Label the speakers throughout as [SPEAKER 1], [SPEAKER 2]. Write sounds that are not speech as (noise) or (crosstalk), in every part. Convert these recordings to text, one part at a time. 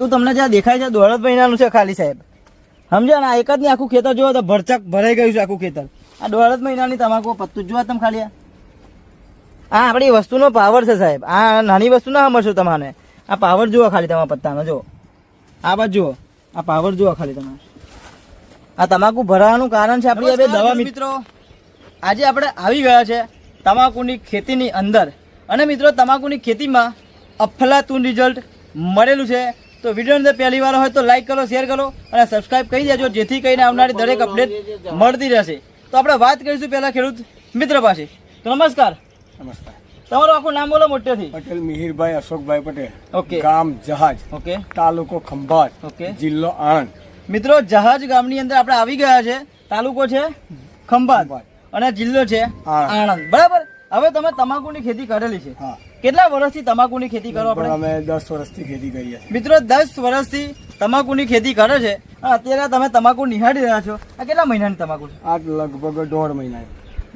[SPEAKER 1] તું તમને જ્યાં દેખાય છે દોઢ મહિનાનું છે ખાલી સાહેબ. સમજ્યા ને? એક જ ને આખું ખેતર જોવો તો ભરચક ભરાઈ ગયું છે આખું ખેતર. આ દોઢ મહિનાની તમાકુ પત્તું જોવા તમે ખાલી આ. આપણી વસ્તુનો પાવર છે સાહેબ. આ નાની વસ્તુ ના સમજશો તમારે આ પાવર જુઓ ખાલી તમારા પત્તાનો જો આ બાજુ જુઓ. આ પાવર જુઓ ખાલી તમારે. આ તમાકુ ભરાવાનું કારણ છે આપણી દવા મિત્રો. આજે આપણે આવી ગયા છે તમાકુની ખેતીની અંદર. અને મિત્રો તમાકુની ખેતીમાં અફલાતું રિઝલ્ટ મળેલું છે. તો વીડિયો અંદર પહેલી વાર હોય તો લાઈક કરો શેર કરો અને સબસ્ક્રાઇબ કરી દેજો જેથી કરીને આવનારી દરેક અપડેટ મળતી રહેશે. તો આપણે વાત કરીશું પહેલા ખેડૂત મિત્ર પાસે. તો નમસ્કાર.
[SPEAKER 2] નમસ્કાર.
[SPEAKER 1] તમારું આખું નામ બોલો મોટેથી.
[SPEAKER 2] પટેલ મિહિરભાઈ અશોકભાઈ પટેલ.
[SPEAKER 1] ઓકે
[SPEAKER 2] ગામ જહાજ.
[SPEAKER 1] ઓકે
[SPEAKER 2] તાલુકો ખંભાત.
[SPEAKER 1] ઓકે
[SPEAKER 2] જિલ્લો આણંદ.
[SPEAKER 1] મિત્રો જહાજ ગામની અંદર આપણે આવી ગયા છે. તાલુકો છે ખંભાત. અને જિલ્લો છે
[SPEAKER 2] આણંદ.
[SPEAKER 1] આણંદ. બરાબર? હવે તમે તમાકુની ખેતી કરેલી છે.
[SPEAKER 2] હા.
[SPEAKER 1] કેટલા વર્ષથી તમાકુની ખેતી કરો આપણે?
[SPEAKER 2] અમે દસ વર્ષથી ખેતી કરીએ
[SPEAKER 1] મિત્રો દસ વર્ષથી તમાકુની ખેતી કરે છે. અત્યારે તમે તમાકુ નિહાળી રહ્યા છો. આ કેટલા મહિનાની તમાકુ છે?
[SPEAKER 2] આ લગભગ દોઢ મહિના.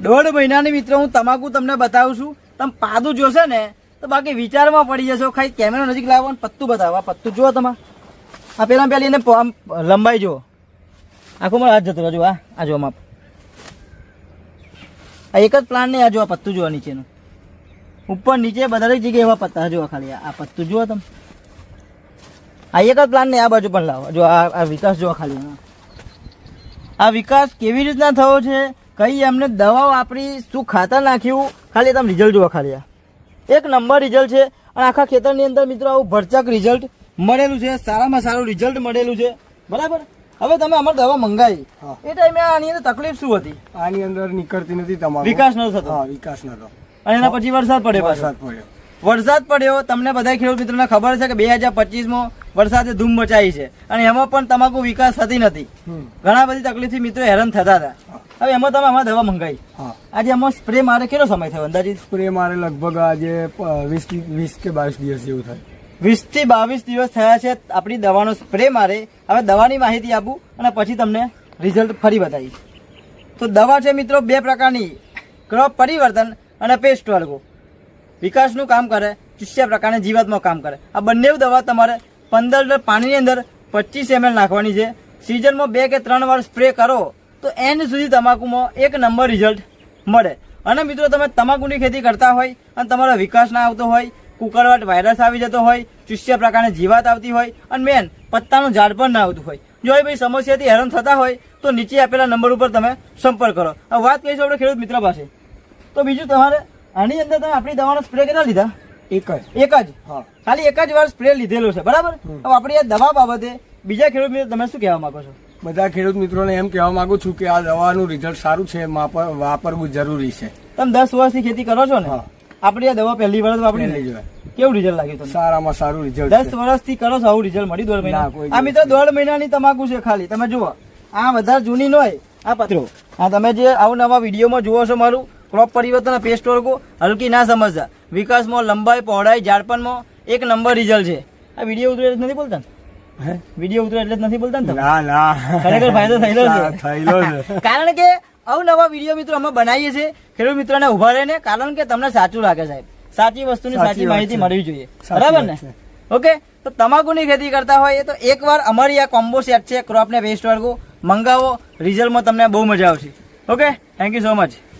[SPEAKER 1] દોઢ મહિનાની મિત્રો હું તમાકુ તમને બતાવું છું. તમે પાદું જોશે ને તો બાકી વિચારમાં પડી જશો. ખાલી કેમેરા નજીક લાવો અને પત્તું બતાવો. આ પત્તું જુઓ તમે. આ પેલા પેલી એને લંબાઈ જુઓ. આખું મારો હાથ જતો જુઓ આ આ જુઓ માપ. આ એક જ પ્લાન નહીં આ જુઓ આ પત્તું જુઓ નીચેનું. ઉપર નીચે બધા જગ્યાએ એવા પત્તા જુઓ ખાલી આ પત્તું જુઓ તમે. આ એક જ પ્લાન નહીં આ બાજુ પણ લાવો. જો આ આ વિકાસ જુઓ ખાલી આ વિકાસ કેવી રીતના થયો છે? કઈ એમને દવા વાપરી શું ખાતર નાખ્યું? ખાલી તમે રિઝલ્ટ જુઓ ખાલી આ. એક નંબર રિઝલ્ટ છે. અને આખા ખેતરની અંદર મિત્રો આવું ભરચક રિઝલ્ટ મળેલું છે. સારામાં સારું રિઝલ્ટ મળેલું છે. બરાબર? હવે તમે અમારી દવા મંગાવી. એ ટાઈમે આની અંદર તકલીફ શું હતી?
[SPEAKER 2] આની અંદર નીકળતી નથી તમારો.
[SPEAKER 1] વિકાસ ન થતો.
[SPEAKER 2] હા વિકાસ નતો
[SPEAKER 1] અને એના પછી વરસાદ પડ્યો
[SPEAKER 2] વરસાદ પડ્યો.
[SPEAKER 1] વરસાદ પડ્યો તમને બધા ખેડૂત મિત્રોને ખબર છે કે બે હજાર પચીસમાં વરસાદે ધૂમ મચાવી છે. અને એમાં પણ તમાકુ વિકાસ થતી નથી. ઘણા બધી તકલીફથી મિત્રો હેરાન થતા હતા. હવે એમાં તમે આમાં દવા મંગાવી આજે એમાં સ્પ્રે મારે કેટલો સમય થયો અંદાજિત?
[SPEAKER 2] સ્પ્રે મારે લગભગ આજે વીસ થી- વીસ કે બાવીસ દિવસ જેવું થાય.
[SPEAKER 1] વીસથી બાવીસ દિવસ થયા છે આપણી દવાનો સ્પ્રે મારે. હવે દવાની માહિતી આપું અને પછી તમને રિઝલ્ટ ફરી બતાવીશ. તો દવા છે મિત્રો બે પ્રકારની. ક્રોપ પરિવર્તન અને પેસ્ટ વર્ગો વિકાસનું કામ કરે, ચુસ્યા પ્રકારની જીવાતમાં કામ કરે. આ બંને દવા તમારે પંદર લીટર પાણીની અંદર પચીસ એમએલ નાખવાની છે. સિઝનમાં બે કે ત્રણ વાર સ્પ્રે કરો, તો એન્ડ સુધી તમાકુમાં એક નંબર રિઝલ્ટ મળે. અને મિત્રો, તમે તમાકુની ખેતી કરતા હોય અને તમારો વિકાસ ના આવતો હોય, કુકરવાટ વાયરસ આવી જતો હોય, ચુસ્યા પ્રકારની જીવાત આવતી હોય, અને મેન પત્તાનું ઝાડ પણ ના આવતું હોય. જો એ ભાઈ સમસ્યાથી હેરાન થતા હોય, તો નીચે આપેલા નંબર ઉપર તમે સંપર્ક કરો. આ વાત કહીશું આપણે ખેડૂત મિત્ર પાસે. તો બીજું તમારે આની અંદર તમે આપણી દવાનો સ્પ્રે કેટલા લીધા?
[SPEAKER 2] એક જ.
[SPEAKER 1] એક જ?
[SPEAKER 2] હા.
[SPEAKER 1] ખાલી એક જ વાર સ્પ્રે લીધેલો છે બરાબર? હવે આપણી આ દવા બાબતે બીજા ખેડૂત મિત્રો તમે શું કહેવા માંગો છો?
[SPEAKER 2] બધા ખેડૂત મિત્રોને એમ કહેવા માંગુ છું કે આ દવાનું રિઝલ્ટ સારું છે વાપરવું જરૂરી છે.
[SPEAKER 1] તમે દસ વર્ષથી ખેતી કરો છો ને? આપણી આ દવા પહેલી વર્ષ વાપરી લઈ
[SPEAKER 2] જવાય
[SPEAKER 1] કેવું રિઝલ્ટ લાગ્યું તમને?
[SPEAKER 2] સારામાં સારું રિઝલ્ટ
[SPEAKER 1] દસ વર્ષથી કરો છો આવું રિઝલ્ટ મળ્યું દોઢ મહિના? આ મિત્રો દોઢ મહિનાની તમાકુ છે ખાલી. તમે જુઓ આ વધારે જૂની ન હોય આ પત્રો. આ તમે જે આવું નવા વિડીયોમાં જુઓ છો મારું ક્રોપ પરિવર્તન પેસ્ટ વર્ગો હલકી ના સમજતા. વિકાસમાં લંબાઈ પહોળાઈ ઝાડપણમાં એક નંબર રિઝલ્ટ છે. આ વીડિયો ઉતરે નથી બોલતા
[SPEAKER 2] હે?
[SPEAKER 1] વીડિયો ઉતરે એટલે જ નથી બોલતા ને
[SPEAKER 2] ના ના.
[SPEAKER 1] ખરેખર ફાયદો થયેલો છે. (laughs)
[SPEAKER 2] થયેલો છે. (laughs)
[SPEAKER 1] કારણ કે અવનવા વીડિયો મિત્રો અમે બનાવીએ છીએ. ખેડૂત મિત્રોને ઊભા રહીને કારણ કે તમને સાચું લાગે સાહેબ. સાચી વસ્તુની
[SPEAKER 2] સાચી
[SPEAKER 1] માહિતી મળવી જોઈએ. બરાબર ને? ઓકે? તો તમાકુની ખેતી કરતા હોય તો એકવાર અમારી આ કોમ્બો સેટ છે ક્રોપ ને વેસ્ટ વર્ગો મંગાવો. રિઝલ્ટમાં તમને બહુ મજા આવશે. Okay? Thank you so much